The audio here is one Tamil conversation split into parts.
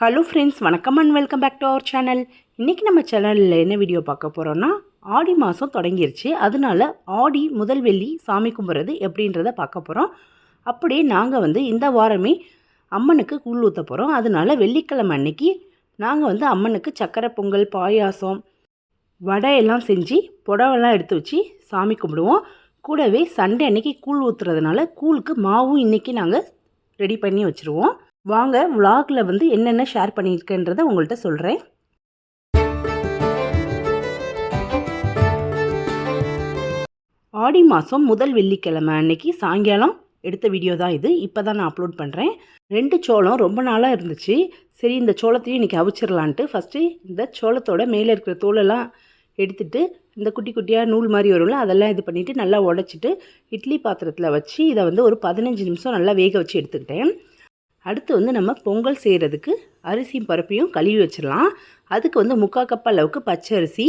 ஹலோ ஃப்ரெண்ட்ஸ் வணக்கம் and welcome back to our channel இன்றைக்கி நம்ம சேனலில் என்ன வீடியோ பார்க்க போகிறோன்னா ஆடி மாதம் தொடங்கிருச்சு. அதனால ஆடி முதல் வெள்ளி சாமி கும்பிட்றது எப்படின்றத பார்க்க போகிறோம் அப்படியே நாங்கள் வந்து இந்த வாரமே அம்மனுக்கு கூழ் ஊற்ற போகிறோம் அதனால வெள்ளிக்கிழமை அன்னைக்கு நாங்கள் வந்து அம்மனுக்கு சக்கரை பொங்கல் பாயாசம் வடை எல்லாம் செஞ்சு புடவெல்லாம் எடுத்து வச்சு சாமி கும்பிடுவோம். கூடவே சண்டே அன்னைக்கு கூழ் ஊற்றுறதுனால கூழுக்கு மாவும் இன்றைக்கி நாங்கள் ரெடி பண்ணி வச்சுருவோம். வாங்க vlogல வந்து என்னென்ன ஷேர் பண்ணியிருக்கேன்றதை உங்கள்கிட்ட சொல்கிறேன் ஆடி மாதம் முதல் வெள்ளிக்கிழமை அன்னைக்கு சாயங்காலம் எடுத்த வீடியோ தான் இது. இப்போ தான் நான் அப்லோட் பண்ணுறேன் ரெண்டு சோளம் ரொம்ப நாளாக இருந்துச்சு. சரி இந்த சோளத்தையும் இன்றைக்கி அவிச்சிடலான்ட்டு ஃபஸ்ட்டு இந்த சோளத்தோட மேலே இருக்கிற தோலெல்லாம் எடுத்துட்டு இந்த குட்டி குட்டியாக நூல் மாதிரி வரும்ல அதெல்லாம் இது பண்ணிவிட்டு நல்லா உடச்சிட்டு இட்லி பாத்திரத்தில் வச்சு இதை வந்து ஒரு பதினஞ்சு நிமிஷம் நல்லா வேக வச்சு எடுத்துக்கிட்டேன். அடுத்து வந்து நம்ம பொங்கல் செய்கிறதுக்கு அரிசியும் பருப்பையும் கழுவி வச்சிடலாம். அதுக்கு வந்து முக்கால் கப் அளவுக்கு பச்சை அரிசி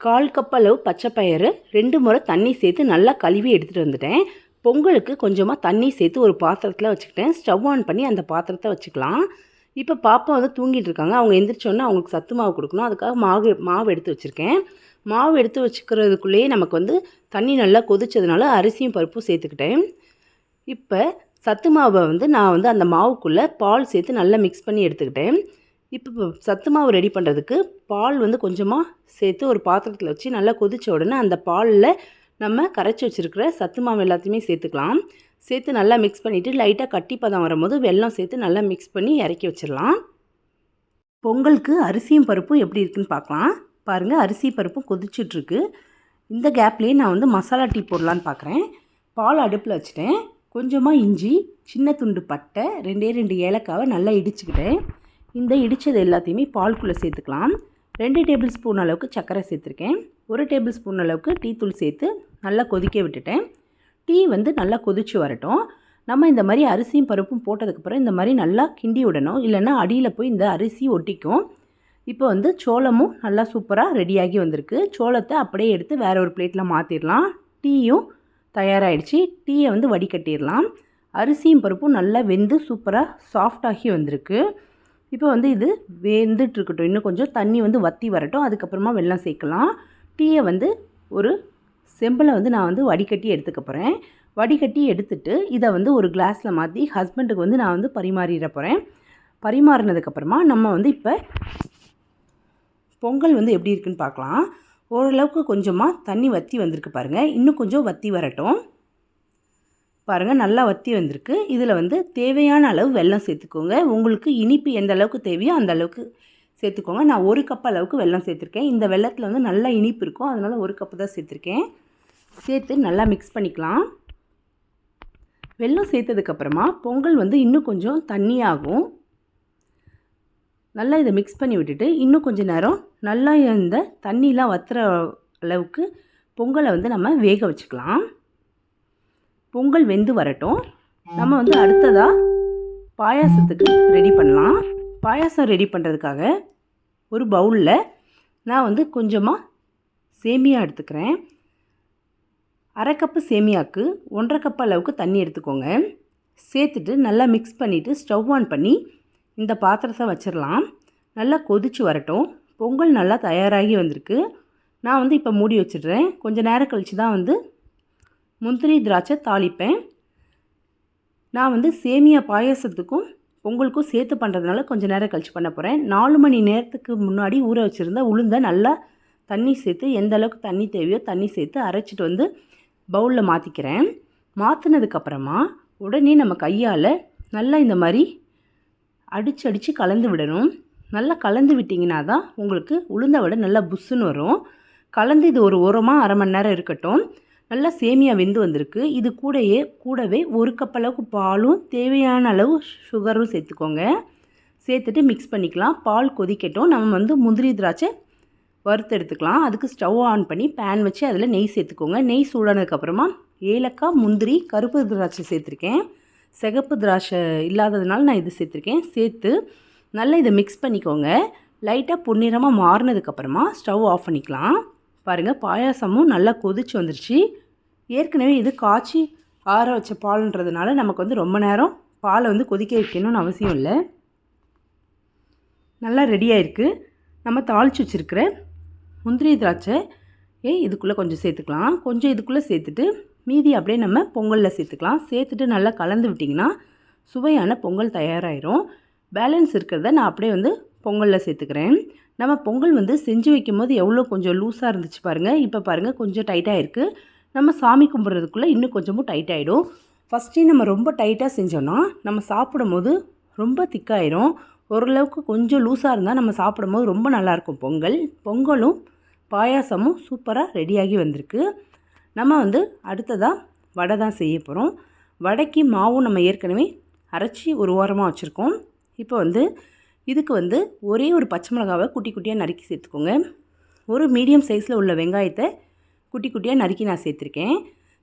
கால் கப் அளவு பச்சை பயிறு ரெண்டு முறை தண்ணி சேர்த்து நல்லா கழுவி எடுத்துகிட்டு வந்துட்டேன். பொங்கலுக்கு கொஞ்சமாக தண்ணி சேர்த்து ஒரு பாத்திரத்தில் வச்சுக்கிட்டேன். ஸ்டவ் ஆன் பண்ணி அந்த பாத்திரத்தை வச்சுக்கலாம். இப்போ பாப்பா வந்து தூங்கிட்டு இருக்காங்க. அவங்க எந்திரிச்சோன்னே அவங்களுக்கு சத்து மாவு கொடுக்கணும். அதுக்காக மாவு மாவு எடுத்து வச்சுருக்கேன். மாவு எடுத்து வச்சுக்கிறதுக்குள்ளேயே நமக்கு வந்து தண்ணி நல்லா கொதிச்சதுனால அரிசியும் பருப்பும் சேர்த்துக்கிட்டேன். இப்போ சத்து மாவை வந்து நான் வந்து அந்த மாவுக்குள்ளே பால் சேர்த்து நல்லா மிக்ஸ் பண்ணி எடுத்துக்கிட்டேன். இப்போ சத்து மாவு ரெடி பண்ணுறதுக்கு பால் வந்து கொஞ்சமாக சேர்த்து ஒரு பாத்திரத்தில் வச்சு நல்லா கொதித்த உடனே அந்த பாலில் நம்ம கரைச்சி வச்சுருக்கிற சத்து மாவு எல்லாத்தையுமே சேர்த்துக்கலாம். சேர்த்து நல்லா மிக்ஸ் பண்ணிவிட்டு லைட்டாக கட்டி பதம் வரும்போது வெல்லம் சேர்த்து நல்லா மிக்ஸ் பண்ணி இறக்கி வச்சிடலாம். பொங்கலுக்கு அரிசியும் பருப்பும் எப்படி இருக்குன்னு பார்க்கலாம். பாருங்கள் அரிசி பருப்பும் கொதிச்சிட்ருக்கு இந்த கேப்லேயே நான் வந்து மசாலா டீ போடலான்னு பார்க்குறேன் பால் அடுப்பில் வச்சுட்டேன். கொஞ்சமாக இஞ்சி சின்ன துண்டு பட்டை ரெண்டே ரெண்டு ஏலக்காவை நல்லா இடிச்சுக்கிட்டேன். இந்த இடித்தது எல்லாத்தையுமே பால்குள்ளே சேர்த்துக்கலாம். ரெண்டு டேபிள் ஸ்பூன் அளவுக்கு சர்க்கரை சேர்த்துருக்கேன். ஒரு டேபிள் ஸ்பூன் அளவுக்கு டீ தூள் சேர்த்து நல்லா கொதிக்க விட்டுட்டேன். டீ வந்து நல்லா கொதிச்சு வரட்டும். நம்ம இந்த மாதிரி அரிசியும் பருப்பும் போட்டதுக்கப்புறம் இந்த மாதிரி நல்லா கிண்டி விடணும். இல்லைன்னா அடியில் போய் இந்த அரிசி ஒட்டிக்கும். இப்போ வந்து சோளமும் நல்லா சூப்பராக ரெடியாகி வந்திருக்கு. சோளத்தை அப்படியே எடுத்து வேறு ஒரு பிளேட்டில் மாற்றிடலாம் டீயும் தயாராகிடுச்சு டீயை வந்து வடிகட்டிடலாம். அரிசியும் பருப்பும் நல்லா வெந்து சூப்பராக சாஃப்டாகி வந்திருக்கு. இப்போ வந்து இது வெந்துட்டு இருக்கட்டும் இன்னும் கொஞ்சம் தண்ணி வந்து வற்றி வரட்டும். அதுக்கப்புறமா வெள்ளம் சேர்க்கலாம். டீயை வந்து ஒரு செம்பில் வந்து நான் வந்து வடிகட்டி எடுத்துக்க போகிறேன் வடிகட்டி எடுத்துட்டு இதை வந்து ஒரு கிளாஸில் மாற்றி ஹஸ்பண்டுக்கு வந்து நான் வந்து பரிமாறிட போகிறேன் பரிமாறினதுக்கப்புறமா நம்ம வந்து இப்போ பொங்கல் வந்து எப்படி இருக்குன்னு பார்க்கலாம். ஓரளவுக்கு கொஞ்சமாக தண்ணி வற்றி வந்திருக்கு பாருங்கள் இன்னும் கொஞ்சம் வற்றி வரட்டும். பாருங்கள் நல்லா வற்றி வந்திருக்கு. இதில் வந்து தேவையான அளவு வெல்லம் சேர்த்துக்கோங்க. உங்களுக்கு இனிப்பு எந்த அளவுக்கு தேவையோ அந்த அளவுக்கு சேர்த்துக்கோங்க. நான் ஒரு கப் அளவுக்கு வெல்லம் சேர்த்துருக்கேன். இந்த வெள்ளத்தில் வந்து நல்லா இனிப்பு இருக்கும். அதனால் ஒரு கப்பு தான் சேர்த்துருக்கேன். சேர்த்து நல்லா மிக்ஸ் பண்ணிக்கலாம். வெல்லம் சேர்த்ததுக்கப்புறமா பொங்கல் வந்து இன்னும் கொஞ்சம் தண்ணியாகும். நல்லா இதை மிக்ஸ் பண்ணி விட்டுட்டு இன்னும் கொஞ்சம் நேரம் நல்லா இந்த தண்ணிலாம் வத்துற அளவுக்கு பொங்கலை வந்து நம்ம வேக வச்சுக்கலாம். பொங்கல் வெந்து வரட்டும். நம்ம வந்து அடுத்ததாக பாயாசத்துக்கு ரெடி பண்ணலாம். பாயாசம் ரெடி பண்ணுறதுக்காக ஒரு பவுலில் நான் வந்து கொஞ்சமாக சேமியா எடுத்துக்கிறேன். அரை கப்பு சேமியாவுக்கு ஒன்றரை கப் அளவுக்கு தண்ணி எடுத்துக்கோங்க. சேர்த்துட்டு நல்லா மிக்ஸ் பண்ணிவிட்டு ஸ்டவ் ஆன் பண்ணி இந்த பாத்திரத்தை வச்சிடலாம் நல்லா கொதிச்சு வரட்டும். பொங்கல் நல்லா தயாராகி வந்திருக்கு. நான் வந்து இப்போ மூடி வச்சிடுறேன். கொஞ்சம் நேரம் கழித்து தான் வந்து முந்திரி திராட்சை தாளிப்பேன். நான் வந்து சேமியா பாயாசத்துக்கும் பொங்கலுக்கும் சேர்த்து பண்ணுறதுனால கொஞ்சம் நேரம் கழித்து பண்ண போகிறேன் நாலு மணி நேரத்துக்கு முன்னாடி ஊற வச்சுருந்த உளுந்தை நல்லா தண்ணி சேர்த்து எந்த அளவுக்கு தண்ணி தேவையோ தண்ணி சேர்த்து அரைச்சிட்டு வந்து பவுலில் மாற்றிக்கிறேன் மாற்றினதுக்கப்புறமா உடனே நம்ம கையால் நல்லா இந்த மாதிரி அடித்து அடித்து கலந்து விடணும். நல்லா கலந்து விட்டிங்கன்னா தான் உங்களுக்கு உளுந்த வடை நல்லா புஷ்ஷுன்னு வரும். கலந்து இது ஒரு உரமாக அரை மணி நேரம் இருக்கட்டும். நல்லா சேமியா வெந்து வந்திருக்கு. இது கூடயே கூடவே ஒரு கப் அளவுக்கு பாலும் தேவையான அளவு சுகரும் சேர்த்துக்கோங்க. சேர்த்துட்டு மிக்ஸ் பண்ணிக்கலாம். பால் கொதிக்கட்டும். நம்ம வந்து முந்திரி திராட்சை வறுத்து எடுத்துக்கலாம். அதுக்கு ஸ்டவ் ஆன் பண்ணி பேன் வச்சு அதில் நெய் சேர்த்துக்கோங்க. நெய் சூடானதுக்கப்புறமா ஏலக்காய் முந்திரி கருப்பு திராட்சை சேர்த்துருக்கேன். சிகப்பு திராட்சை இல்லாததுனால நான் இது சேர்த்துருக்கேன். சேர்த்து நல்லா இதை மிக்ஸ் பண்ணிக்கோங்க. லைட்டாக பொன்னிறமாக மாறினதுக்கப்புறமா ஸ்டவ் ஆஃப் பண்ணிக்கலாம். பாருங்கள் பாயாசமும் நல்லா கொதிச்சு வந்துருச்சு. ஏற்கனவே இது காய்ச்சி ஆற வச்ச பால்ன்றதுனால நமக்கு வந்து ரொம்ப நேரம் பாலை வந்து கொதிக்க வைக்கணும்னு அவசியம் இல்லை. நல்லா ரெடியாக இருக்குது நம்ம தாளித்து வச்சுருக்கிற முந்திரி திராட்சை ஏ இதுக்குள்ளே கொஞ்சம் சேர்த்துக்கலாம். கொஞ்சம் இதுக்குள்ளே சேர்த்துட்டு மீதி அப்படியே நம்ம பொங்கலில் சேர்த்துக்கலாம். சேர்த்துட்டு நல்லா கலந்து விட்டிங்கன்னா சுவையான பொங்கல் தயாராகிடும் பேலன்ஸ் இருக்கிறத நான் அப்படியே வந்து பொங்கலில் சேர்த்துக்கிறேன். நம்ம பொங்கல் வந்து செஞ்சு வைக்கும் போது எவ்வளோ கொஞ்சம் லூஸாக இருந்துச்சு பாருங்கள் இப்போ பாருங்கள் கொஞ்சம் டைட்டாக இருக்குது நம்ம சாமி கும்பிட்றதுக்குள்ளே இன்னும் கொஞ்சமும் டைட் ஆகிடும் ஃபஸ்ட்டே நம்ம ரொம்ப டைட்டாக செஞ்சோன்னா நம்ம சாப்பிடும் போது ரொம்ப திக்காயிரும். ஓரளவுக்கு கொஞ்சம் லூஸாக இருந்தால் நம்ம சாப்பிடும் போது ரொம்ப நல்லாயிருக்கும் பொங்கல். பொங்கலும் பாயாசமும் சூப்பராக ரெடியாகி வந்திருக்கு. நம்ம வந்து அடுத்ததாக வடை தான் செய்ய போகிறோம் வடைக்கு மாவும் நம்ம ஏற்கனவே அரைச்சி ஒரு ஓரமாக வச்சுருக்கோம். இப்போ வந்து இதுக்கு வந்து ஒரே ஒரு பச்சை மிளகாவை குட்டி குட்டியாக நறுக்கி சேர்த்துக்கோங்க. ஒரு மீடியம் சைஸில் உள்ள வெங்காயத்தை குட்டி குட்டியாக நறுக்கி நான் சேர்த்துருக்கேன்.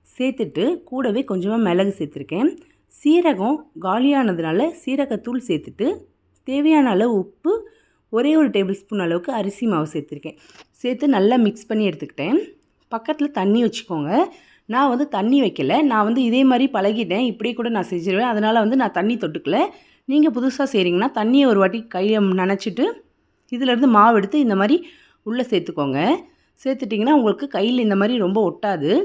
சேர்த்துட்டு கூடவே கொஞ்சமாக மிளகு சேர்த்துருக்கேன். சீரகம் காலியானதுனால சீரகத்தூள் சேர்த்துட்டு தேவையான அளவு உப்பு ஒரே ஒரு டேபிள் ஸ்பூன் அளவுக்கு அரிசி மாவு சேர்த்துருக்கேன். சேர்த்து நல்லா மிக்ஸ் பண்ணி எடுத்துக்கிட்டேன். பக்கத்தில் தண்ணி வச்சுக்கோங்க. நான் வந்து தண்ணி வைக்கல. நான் வந்து இதே மாதிரி பழகிட்டேன். இப்படியே கூட நான் செஞ்சிருவேன். அதனால் வந்து நான் தண்ணி தொட்டுக்கல. நீங்கள் புதுசாக செய்கிறீங்கன்னா தண்ணியை ஒரு வாட்டி கையை நினச்சிட்டு இதிலேருந்து மாவு எடுத்து இந்த மாதிரி உள்ளே சேர்த்துக்கோங்க. சேர்த்துட்டிங்கன்னா உங்களுக்கு கையில் இந்த மாதிரி ரொம்ப ஒட்டாது.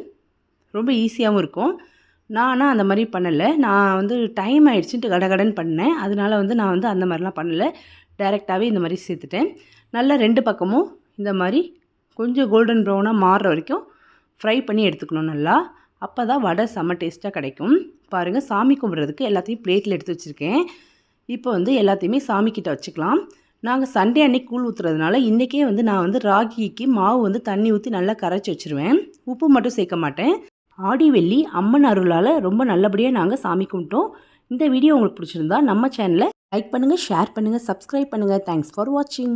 ரொம்ப ஈஸியாகவும் இருக்கும். நான் அந்த மாதிரி பண்ணலை. நான் வந்து டைம் ஆகிடுச்சின்ட்டு கடகடன் பண்ணேன். அதனால் வந்து நான் வந்து அந்த மாதிரிலாம் பண்ணலை. டைரெக்டாகவே இந்த மாதிரி சேர்த்துட்டேன். நல்லா ரெண்டு பக்கமும் இந்த மாதிரி கொஞ்சம் கோல்டன் ப்ரௌனாக மாறுற வரைக்கும் ஃப்ரை பண்ணி எடுத்துக்கணும் நல்லா. அப்போ தான் வடை செம்ம டேஸ்ட்டாக கிடைக்கும். பாருங்கள் சாமி கும்பிட்றதுக்கு எல்லாத்தையும் பிளேட்டில் எடுத்து வச்சுருக்கேன். இப்போ வந்து எல்லாத்தையுமே சாமிக்கிட்ட வச்சுக்கலாம். நாங்கள் சண்டே அன்னைக்கு கூழ் ஊற்றுறதுனால இன்றைக்கே வந்து நான் வந்து ராகிக்கு மாவு வந்து தண்ணி ஊற்றி நல்லா கரைச்சி வச்சுருவேன். உப்பு மட்டும் சேர்க்க மாட்டேன். ஆடி வெள்ளி அம்மன் அருளால் ரொம்ப நல்லபடியாக நாங்கள் சாமி கும்பிட்டோம். இந்த வீடியோ உங்களுக்கு பிடிச்சிருந்தா நம்ம சேனலை லைக் பண்ணுங்கள் ஷேர் பண்ணுங்கள் சப்ஸ்கிரைப் பண்ணுங்கள் தேங்க்ஸ் ஃபார் வாட்சிங்